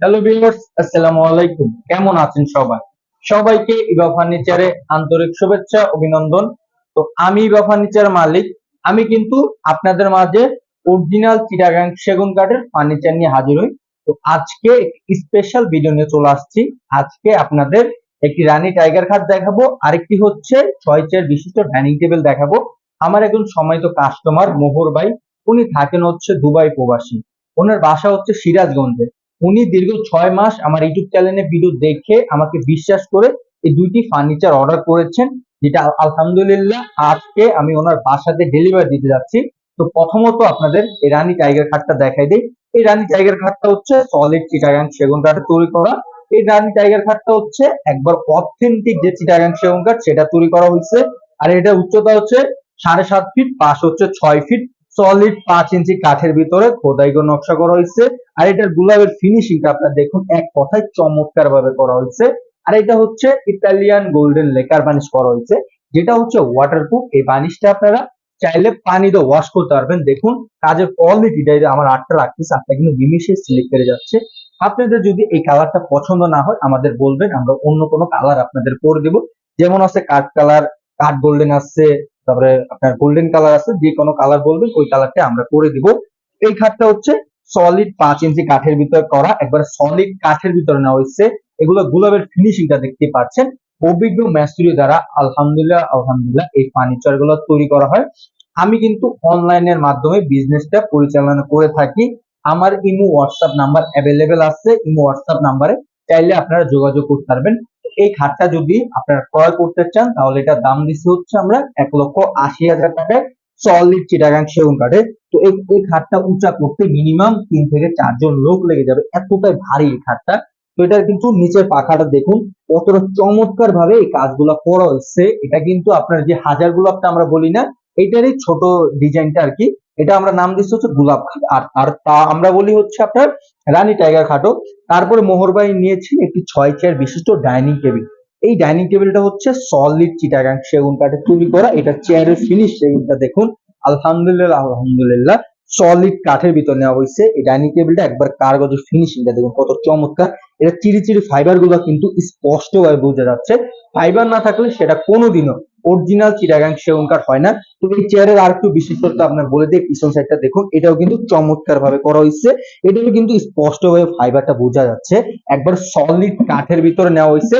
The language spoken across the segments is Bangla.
হ্যালো ভিউয়ার্স আসসালামু আলাইকুম। কেমন আছেন সবাই? সবাইকে ইবা ফার্নিচারে আন্তরিক শুভেচ্ছা, অভিনন্দন। তো আমি ইবা ফার্নিচার মালিক। আমি কিন্তু আপনাদের মাঝে অরিজিনাল চিটাগাং সেগুন কাঠের ফার্নিচার নিয়ে হাজির হই। তো আজকে স্পেশাল ভিডিও নিয়ে চলে আসছি। আজকে আপনাদের একটি রানী টাইগার খাট দেখাবো। আরেকটি হচ্ছে ছয় চেয়ার বিশিষ্ট ডাইনিং টেবিল দেখাবো। আমার একজন সময়ত কাস্টমার মোহর ভাই, উনি থাকেন হচ্ছে দুবাই প্রবাসী। ওনার বাসা হচ্ছে সিরাজগঞ্জে। উনি দীর্ঘ ছয় মাস আমার ইউটিউব চ্যানেলে ভিডিও দেখে আমাকে বিশ্বাস করে এই দুইটি ফার্নিচার অর্ডার করেছেন, যেটা আলহামদুলিল্লাহ আজকে আমি ওনার বাসাতে ডেলিভারি দিতে যাচ্ছি। তো প্রথমত আপনাদের এই রানী টাইগার খাটটা দেখাই দিই। এই রানী টাইগার খাটটা হচ্ছে সলিড চিটাগাং সেগুন কাঠে তৈরি করা। এই রানী টাইগার খাটটা হচ্ছে একবার অথেন্টিক যে চিটাগাং সেগুন কাঠ, সেটা তৈরি করা হয়েছে। আর এটা উচ্চতা হচ্ছে সাড়ে সাত ফিট পাশ হচ্ছে ছয় ফিট সলিড পাঁচ ইঞ্চি কাঠের ভিতরে খোদাই করে নকশা করা হয়েছে। আর এটার গুলাবের ফিনিশিংটা আপনার দেখুন, এক কথায় চমৎকার ভাবে করা হয়েছে। আর এটা হচ্ছে ইতালিয়ান গোল্ডেন লেকার বানিশ করা হয়েছে, যেটা হচ্ছে ওয়াটারপ্রুফ এই বানিশটা আপনারা চাইলে পানি দিয়ে ওয়াশ করতে পারবেন। দেখুন, কাজের কোয়ালিটিটা আমার আটটা রাখতেছে, আপনার কিন্তু নিমিশে সিলেক্ট করে যাচ্ছে। আপনাদের যদি এই কালারটা পছন্দ না হয়, আমাদের বলবেন, আমরা অন্য কোনো কালার আপনাদের করে দেব। যেমন আছে কাঠ কালার কাঠ গোল্ডেন আছে তারপরে আপনার গোল্ডেন কালার আছে, যে কোনো কালার বলবেন, ওই কালারটা আমরা করে দিব। এই খাটটা হচ্ছে সলিড পাঁচ ইঞ্চি কাঠের ভিতরে করা, একবারে সলিড কাঠের ভিতরে নেওয়া হয়েছে। এগুলো গুলাবের ফিনিশিংটা দেখতে পাচ্ছেন। অভিজ্ঞ ম্যাস্ট্রি দ্বারা, আলহামদুলিল্লাহ আলহামদুলিল্লাহ, এই ফার্নিচারগুলো তৈরি করা হয়। আমি কিন্তু অনলাইনের মাধ্যমে বিজনেসটা পরিচালনা করে থাকি। আমার ইমো হোয়াটসঅ্যাপ নাম্বার অ্যাভেলেবেল আছে। ইমো হোয়াটসঅ্যাপ নাম্বারে চাইলে আপনারা যোগাযোগ করতে পারবেন। এই খাটটা যদি আপনারা ক্রয় করতে চান, তাহলে এটার দাম দিচ্ছি হচ্ছে আমরা এক লক্ষ আশি হাজার টাকায় সলিড চিটাগাং সেগুন কাঠে তো এই এই উঁচা করতে মিনিমাম তিন থেকে চারজন লোক লেগে যাবে। এতটাই ভারী এই খাটটা তো এটা কিন্তু নিচের পাখাটা দেখুন, কতটা চমৎকার ভাবে এই কাজগুলো করা হচ্ছে। এটা কিন্তু আপনার যে হাজার গোলাপটা আমরা বলি না, এটারই ছোট ডিজাইনটা আর কি। এটা আমরা নাম দিচ্ছি হচ্ছে গোলাপ খাট আর আর তা আমরা বলি হচ্ছে আপনার রানী টাইগার খাটও তারপরে মোহরবাই নিয়েছি একটি ছয় চেয়ার বিশিষ্ট ডাইনিং টেবিল। এই ডাইনিং টেবিলটা হচ্ছে সলিড চিটাগাং সেগুন কাঠে তৈরি করা। এটা চেয়ারের ফিনিশ সেগুনটা দেখুন। আলহামদুলিল্লাহ আলহামদুলিল্লাহ। সলিড কাঠের ভিতর নেওয়া হয়েছে। এই ডাইনিং টেবিলটা একবার কারগজের ফিনিশিংটা দেখুন কত চমৎকার। এটা চিরি চিরি ফাইবারগুলো কিন্তু স্পষ্ট ভাবে বোঝা যাচ্ছে। ফাইবার না থাকলে সেটা কোনোদিনও অরিজিনাল চিটাগাং সেগুন কাঠ হয় না। তো এই চেয়ারের আর একটু বিশেষত্ব আপনার বলে দিই, পিছন সাইডটা দেখুন, এটাও কিন্তু চমৎকার ভাবে করা হয়েছে। এটাও কিন্তু স্পষ্ট ভাবে ফাইবারটা বোঝা যাচ্ছে। একবার সলিড কাঠের ভিতরে নেওয়া হয়েছে।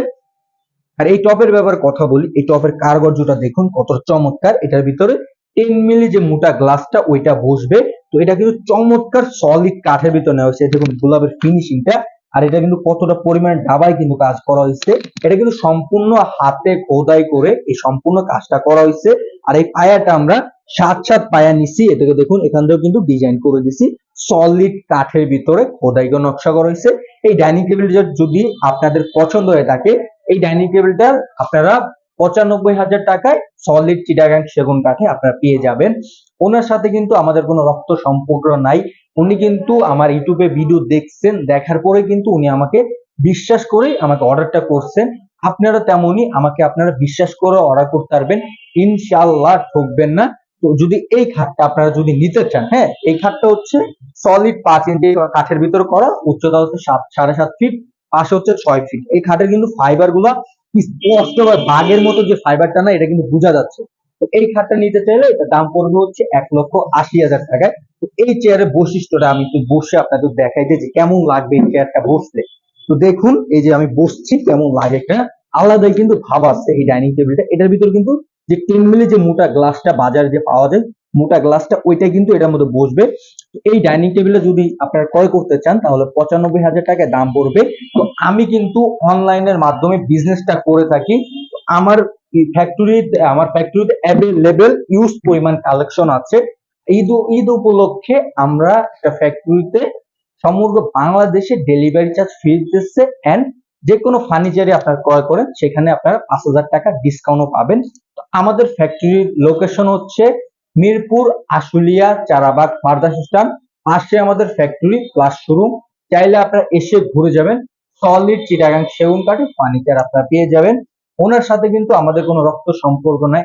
আর এই টপের ব্যাপার কথা বলি, এই টপের কারগর্যটা দেখুন কত চমৎকার। এটার ভিতরে টেন মিলি যে মোটা গ্লাসটা ওইটা বসবে, তো এটা কিন্তু চমৎকার সলিড কাঠের ভিতরে নেওয়া হয়েছে। দেখুন গোলাপের ফিনিশিংটা আর এটা কিন্তু কতটা পরিমাণে ডাবায় কিন্তু কাজ করা হয়েছে। এটা কিন্তু সম্পূর্ণ হাতে খোদাই করে এই সম্পূর্ণ কাজটা করা হয়েছে। আর এই পায়াটা আমরা সাত সাত পায়া নিছি। এটাকে দেখুন, এখান থেকে কিন্তু ডিজাইন করে দিছি। সলিড কাঠের ভিতরে খোদাই করে নকশা করা হয়েছে। এই ডাইনিং টেবিলটা যদি আপনাদের পছন্দ হয়ে থাকে, এই ডাইনিং টেবিলটা আপনারা পঁচানব্বই হাজার টাকায় সলিড চিটাগাং সেগুন কাঠে আপনারা পেয়ে যাবেন। ওনার সাথে কিন্তু আমাদের কোনো রক্ত সম্পর্ক নাই। উনি কিন্তু আমার ইউটিউবে ভিডিও দেখছেন, দেখার পরে কিন্তু উনি আমাকে বিশ্বাস করেই আমাকে অর্ডারটা করছেন। আপনারা তেমনই আমাকে আপনারা বিশ্বাস করে অর্ডার করতে পারবেন। ইনশাআল্লাহ ঠকবেন না। তো যদি এই খাটটা আপনারা যদি নিতে চান হ্যাঁ এই খাটটা হচ্ছে সলিড পাঁচ ইঞ্চি কাঠের ভিতরে করা, উচ্চতা হচ্ছে সাত, সাড়ে সাত ফিট পাশে হচ্ছে ছয় ফিট এই খাটের কিন্তু ফাইবারগুলা স্পষ্ট বা বাঘের মতো যে ফাইবারটা না, এটা কিন্তু বোঝা যাচ্ছে। তো এই খাটটা নিতে চাইলে এটা দাম পড়বে হচ্ছে এক লক্ষ আশি হাজার টাকায়। তো এই চেয়ারের বৈশিষ্ট্যটা আমি একটু বসে আপনাদের দেখাই যে কেমন লাগবে এই চেয়ারটা বসলে তো দেখুন, এই যে আমি বসছি, কেমন লাগে একটা আলাদাই কিন্তু ভাব আছে এই ডাইনিং টেবিলটা এটার ভিতর কিন্তু যে টেন মিলি যে মোটা গ্লাসটা বাজারে যে পাওয়া যায় মোটা গ্লাসটা ওইটা কিন্তু এটার মধ্যে বসবে। এই ডাইনিং টেবিলটা যদি আপনারা ক্রয় করতে চান, তাহলে পঁচানব্বই হাজার টাকা দাম পড়বে। তো আমি কিন্তু অনলাইনের মাধ্যমে বিজনেসটা করে থাকি। আমার ফ্যাক্টরি আমার ফ্যাক্টরিতে অ্যাভেলেবেল ইউজ পরিমাণ কালেকশন আছে। ঈদ ঈদ উপলক্ষে আমরা একটা ফ্যাক্টরিতে সমগ্র বাংলাদেশে ডেলিভারি চার্জ ফ্রি দিচ্ছে এন্ড যে কোনো ফার্নিচারই আপনারা ক্রয় করেন, সেখানে আপনারা পাঁচ হাজার টাকা ডিসকাউন্টও পাবেন। তো আমাদের ফ্যাক্টরির লোকেশন হচ্ছে মিরপুর, আশুলিয়া, চারাবাগ মার্দাস স্ট্যান্ড পাশে আমাদের ফ্যাক্টরি প্লাস শোরুম চাইলে আপনারা এসে ঘুরে যাবেন। সলিড চিটাগাং সেগুন কাঠের ফার্নিচার আপনারা পেয়ে যাবেন। ওনার সাথে কিন্তু আমাদের কোনো রক্ত সম্পর্ক নাই।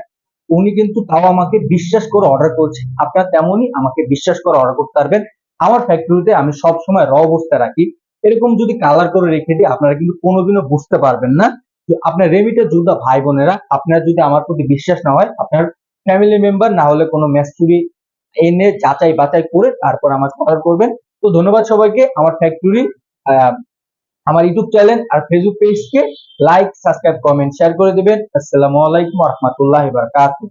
উনি কিন্তু তাও আমাকে বিশ্বাস করে অর্ডার করছে। আপনারা তেমনই আমাকে বিশ্বাস করে অর্ডার করতে পারবেন। আমার ফ্যাক্টরিতে আমি সব সময় র অবস্থায় রাখি। এরকম যদি কালার করে রেখে দিই, আপনারা কিন্তু কোনোদিনও বুঝতে পারবেন না। আপনার রেমিটের যোদ্ধা ভাই বোনেরা আপনারা যদি আমার প্রতি বিশ্বাস না হয়, আপনার ফ্যামিলি মেম্বার না হলে কোনো ম্যাস্টুরি এনে যাচাই বাছাই করে তারপর আমার অর্ডার করবেন। তো ধন্যবাদ সবাইকে আমার ফ্যাক্টরি আমার ইউটিউব চ্যানেল আর ফেসবুক পেজকে লাইক সাবস্ক্রাইব কমেন্ট শেয়ার করে দিবেন। আসসালামু আলাইকুম রহমতুল্লাহ বারকাতুহ।